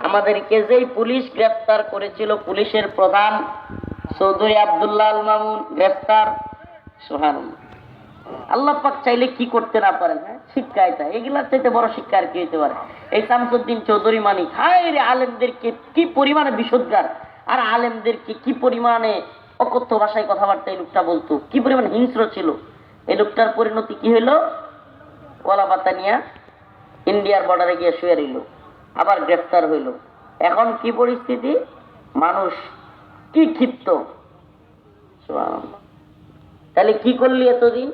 আমাদেরকে যেই পুলিশ গ্রেপ্তার করেছিল, পুলিশের প্রধান চৌধুরী আব্দুল্লাহ আল মামুন গ্রেপ্তার। সোহান আল্লাহ পাক চাইলে কি করতে না পারেন হ্যাঁ? এগুলার চাইতে বড় শিক্ষা আর কি হইতে পারে? এই শামসুদ্দিন চৌধুরী মানিক হায় আলেমদেরকে কি পরিমাণে বিশুদ্ধার? আর আলেমদেরকে কি পরিমাণে অকথ্য ভাষায় কথাবার্তা এই লোকটা বলতো? কি পরিমাণ হিংস্র ছিল? এই লোকটার পরিণতি কি হইল? কলা পাতা ইন্ডিয়ার বর্ডারে গিয়ে শুয়ে রইল, আবার গ্রেফতার হইল। এখন কি পরিস্থিতি? মানুষ কি ক্ষিপ্ত? তাহলে কি করলি এতদিন?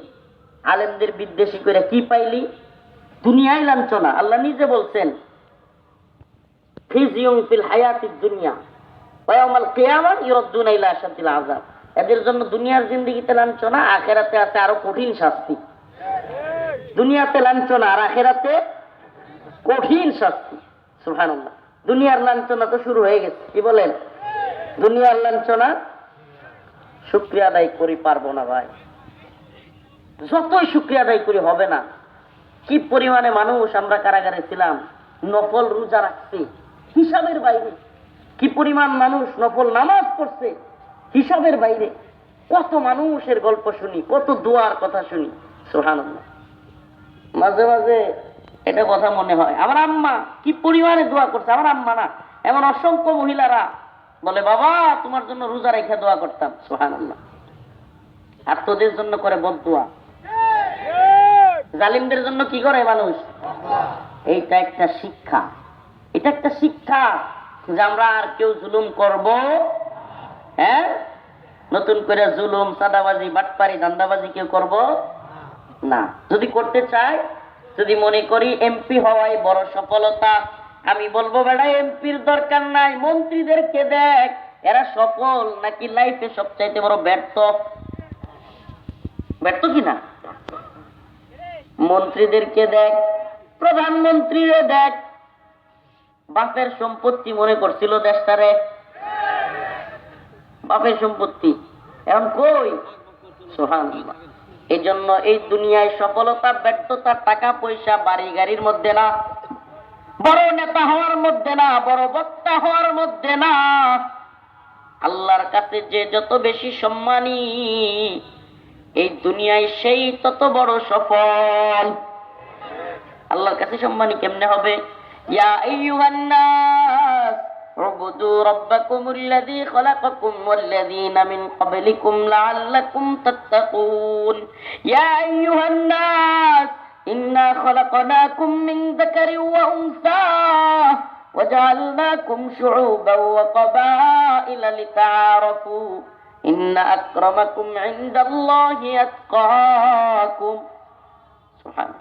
আলেমদের বিদ্বেষী করে কি পাইলি? দুনিয়ায় লাঞ্ছনা, আল্লাহ নিজে বলছেন এদের জন্য দুনিয়ার জিন্দেগিতে লাঞ্ছনা, আখেরাতে আছে আরও কঠিন শাস্তি। দুনিয়াতে লাঞ্ছনা আর আখেরাতে কঠিন শাস্তি। সুবহানাল্লাহ। দুনিয়ার লাঞ্ছনা তো শুরু হয়ে গেছে। কি বলেন? দুনিয়ার লাঞ্ছনা শুক্রিয়া আদায় করি পারব না ভাই। যতই শুক্রিয়া আদায় করি হবে না। কি পরিমাণে মানুষ আমরা কারাগারে ছিলাম, নফল রোজা রাখছি, হিসাবের বাইরে। কি পরিমাণ মানুষ নফল নামাজ পড়ছে, হিসাবের বাইরে। কত মানুষের গল্প শুনি, কত দোয়ার কথা শুনি। সুবহানাল্লাহ। মাঝে মাঝে এটা কথা মনে হয়। আমার আম্মা কি পরিমাণে দোয়া করছে? আমার আম্মা না। এমন অসংখ্য মহিলারা বলে, বাবা, তোমার জন্য রোজা রেখে দোয়া করতাম। সোহান আল্লাহ আর তোদের জন্য করে বদুয়া জালিমদের জন্য কি করে মানুষ? এইটা একটা শিক্ষা। এটা একটা শিক্ষা যে আমরা আর কেউ জুলুম করব হ্যাঁ? নতুন করে জুলুম সাদাবাজি বাটপারি ধান্দাবাজি কেউ করব না। যদি করতে চাই যদি মনে করি এমপি হওয়াই বড় সফলতা, আমি বলব, বেড়া এমপির দরকার নাই, মন্ত্রীদেরকে দেখ, এরা সফল নাকি লাইফে সবচাইতে বড় ব্যর্থ? ব্যর্থ কিনা মন্ত্রীদেরকে দেখ, প্রধানমন্ত্রীরে দেখ, বাপের সম্পত্তি মনে করছিল দেশটারে বাপের সম্পত্তি, এখন কই? সোহান এই জন্য এই দুনিয়ায় সফলতা, ব্যর্থতা, টাকা পয়সা, বাড়ি গাড়ির মধ্যে না, বড় নেতা হওয়ার মধ্যে না, বড় বক্তা হওয়ার মধ্যে না। আল্লাহর কাছে যে যত বেশি সম্মানী, এই দুনিয়ায় সেই তত বড় সফল। আল্লাহর কাছে সম্মানী কেমনে হবে? ইয়া আইয়ুহান নাস اعبدوا ربكم الذي خلقكم والذين من قبلكم لعلكم تتقون. يا أيها الناس إنا خلقناكم من ذكر وأنثى وجعلناكم شعوبا وقبائل لتعارفوا. إن أكرمكم عند الله أتقاكم. سبحانه